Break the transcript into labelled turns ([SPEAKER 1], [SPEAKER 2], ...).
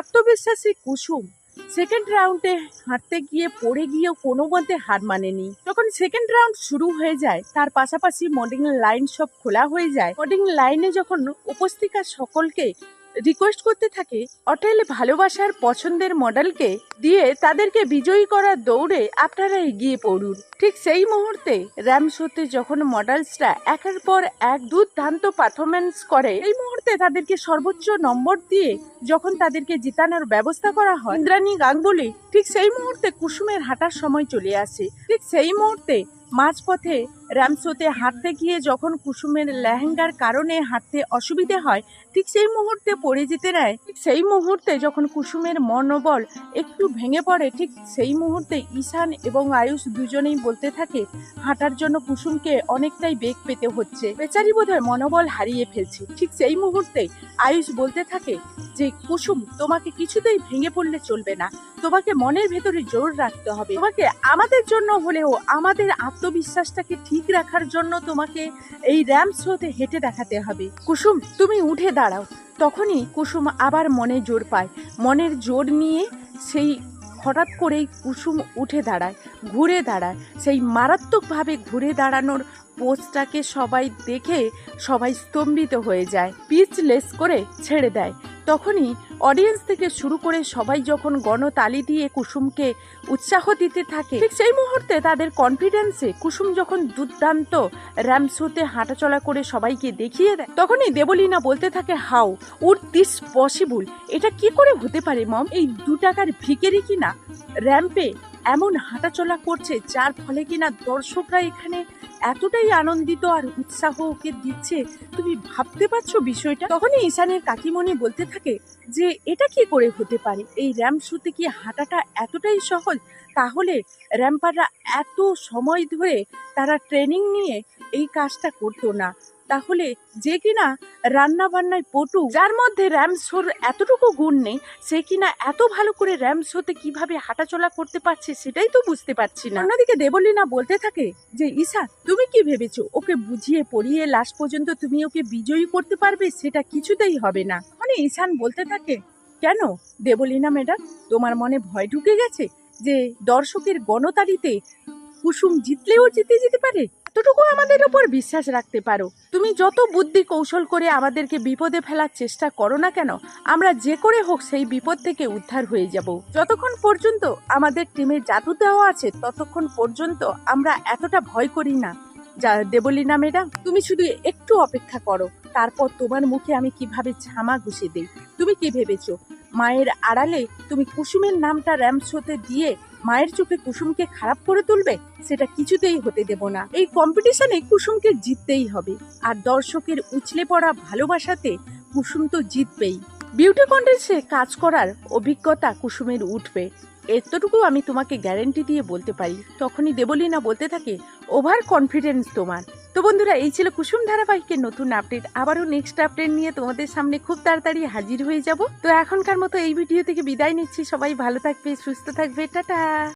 [SPEAKER 1] আত্মবিশ্বাসী কুসুম সেকেন্ড রাউন্ডে হাঁটতে গিয়ে পড়ে গিয়েও কোনো মতে হার মানেনি। যখন সেকেন্ড রাউন্ড শুরু হয়ে যায়, তার পাশাপাশি মডিং লাইন সব খোলা হয়ে যায়। মডিং লাইনে যখন উপস্থিকা সকলকে রিকোয়েস্ট করতে থাকে, অটেল ভালোবাসার পছন্দের মডেলকে দিয়ে তাদেরকে বিজয়ী করার দৌড়ে আপনারা এগিয়ে পড়ুন। ঠিক সেই মুহূর্তে র্যাম শোতে যখন মডেলসরা একের পর এক দুর্দান্ত পারফরমেন্স করে, এই মুহূর্তে তাদেরকে সর্বোচ্চ নম্বর দিয়ে যখন তাদেরকে জিতানোর ব্যবস্থা করা হয়, ইন্দ্রাণী গাঙ্গুলি ঠিক সেই মুহূর্তে কুসুমের হাঁটার সময় চলে আসে। ঠিক সেই মুহূর্তে মাঝপথে র্যামশোতে হাঁটতে গিয়ে যখন কুসুমের লেহেঙ্গার কারণে হাঁটতে অসুবিধে হয়, ঠিক সেই মুহূর্তে পড়ে যেতে নেয়। সেই মুহূর্তে যখন কুসুমের মনোবল একটু ভেঙে পড়ে, ঠিক সেই মুহূর্তে ঈশান এবং আয়ুষ দুজনেই বলতে থাকে, হাঁটার জন্য কুসুমকে অনেকটাই বেগ পেতে হচ্ছে। বেচারি বোধহয় মনোবল হারিয়ে ফেলছে। ঠিক সেই মুহূর্তে আয়ুষ বলতে থাকে যে, কুসুম, তোমাকে কিছুতেই ভেঙে পড়লে চলবে না। তোমাকে মনের ভেতরে জোর রাখতে হবে। তোমাকে আমাদের জন্য হলেও আমাদের আত্মবিশ্বাসটাকে ঠিক রাখার জন্য তোমাকে এই র্যাম্প শোতে হেঁটে দেখাতে হবে। কুসুম, তুমি উঠে দাঁড়াও। তখনই কুসুম আবার মনে জোর পায়। মনের জোর নিয়ে সেই হঠাৎ করেই কুসুম উঠে দাঁড়ায়, ঘুরে দাঁড়ায়। সেই মারাত্মকভাবে ঘুরে দাঁড়ানোর পোস্টটাকে সবাই দেখে সবাই স্তম্ভিত হয়ে যায়। পিচ লেস করে ছেড়ে দেয়। তখনই অডিয়েন্স থেকে শুরু করে সবাই যখন গণতালি দিয়ে কুসুমকে উৎসাহ দিতে থাকে, ঠিক সেই মুহূর্তে তাদের কনফিডেন্সে কুসুম যখন দুর্দান্ত র্যামশোতে হাঁটাচলা করে সবাইকে দেখিয়ে দেয়, তখনই দেবলীনা বলতে থাকে হাউ উড দিস পসিবল এটা কি করে হতে পারে মম এই দু টাকার ভিকেরি কিনা? র্যাম্পে এমন হাঁটাচলা করছে, যার ফলে কিনা দর্শকরা এখানে এতটাই আনন্দিত আর উৎসাহ ওকে দিচ্ছে, তুমি ভাবতে পারছ বিষয়টা? তখনই ঈশানের কাকিমণি বলতে থাকে যে, এটা কি করে হতে পারে? এই র্যাম্প শুতে কি হাঁটাটা এতটাই সহজ? তাহলে র্যাম্পাররা এত সময় ধরে তারা ট্রেনিং নিয়ে এই কাজটা করতো না। তাহলে যে কিনা রান্না বান্নায় পটু, যার মধ্যে র্যাম শোর এতটুকু গুণ নেই, সে কিনা এত ভালো করে র্যাম শোতে কীভাবে হাঁটাচলা করতে পারছে সেটাই তো বুঝতে পারছি না। অন্যদিকে দেবলীনা বলতে থাকে যে, ঈশা, তুমি কি ভেবেছো? ওকে বুঝিয়ে পড়িয়ে লাস্ট পর্যন্ত তুমি ওকে বিজয়ী করতে পারবে সেটা কিছুতেই হবে না। মানে ঈশান বলতে থাকে, কেন দেবলীনা ম্যাডাম, তোমার মনে ভয় ঢুকে গেছে যে দর্শকের গণতারিতে কুসুম জিতলেও জিতে যেতে পারে? এতটুকু আমাদের ওপর বিশ্বাস রাখতে পারো। তুমি যত বুদ্ধি কৌশল করে আমাদেরকে বিপদে ফেলার চেষ্টা করো না কেন, আমরা যে করে হোক সেই বিপদ থেকে উদ্ধার হয়ে যাব। যতক্ষণ পর্যন্ত আমাদের টিমে জাদু দেওয়া আছে, ততক্ষণ পর্যন্ত আমরা এতটা ভয় করি না। যা দেবলীনা ম্যাডাম, তুমি শুধু একটু অপেক্ষা করো। তারপর তোমার মুখে আমি কীভাবে ঝামা ঘুষে দেই? তুমি কি ভেবেছো? মায়ের আড়ালে তুমি কুসুমের নামটা র্যাম্প শোতে দিয়ে মায়ের চোখে কুসুমকে খারাপ করে তুলবে, সেটা কিছুতেই হতে দেব না। এই কম্পিটিশনে কুসুমকে জিততেই হবে। আর দর্শকের উছলে পড়া ভালোবাসাতে কুসুম তো জিতবেই। বিউটি কন্টেস্টে কাজ করার অভিজ্ঞতা কুসুমের উঠবে। এতটুকু আমি তোমাকে গ্যারেন্টি দিয়ে বলতে পারি। তখনই দেবলীনা বলতে থাকে ওভার কনফিডেন্স তোমার। তো বন্ধুরা, এই ছিল কুসুম ধারাবাহিকের নতুন আপডেট। আবারও নেক্সট আপডেট নিয়ে তোমাদের সামনে খুব তাড়াতাড়ি হাজির হয়ে যাব। তো এখনকার মতো এই ভিডিও থেকে বিদায় নিচ্ছি। সবাই ভালো থাকবে, সুস্থ থাকবে। টাটা!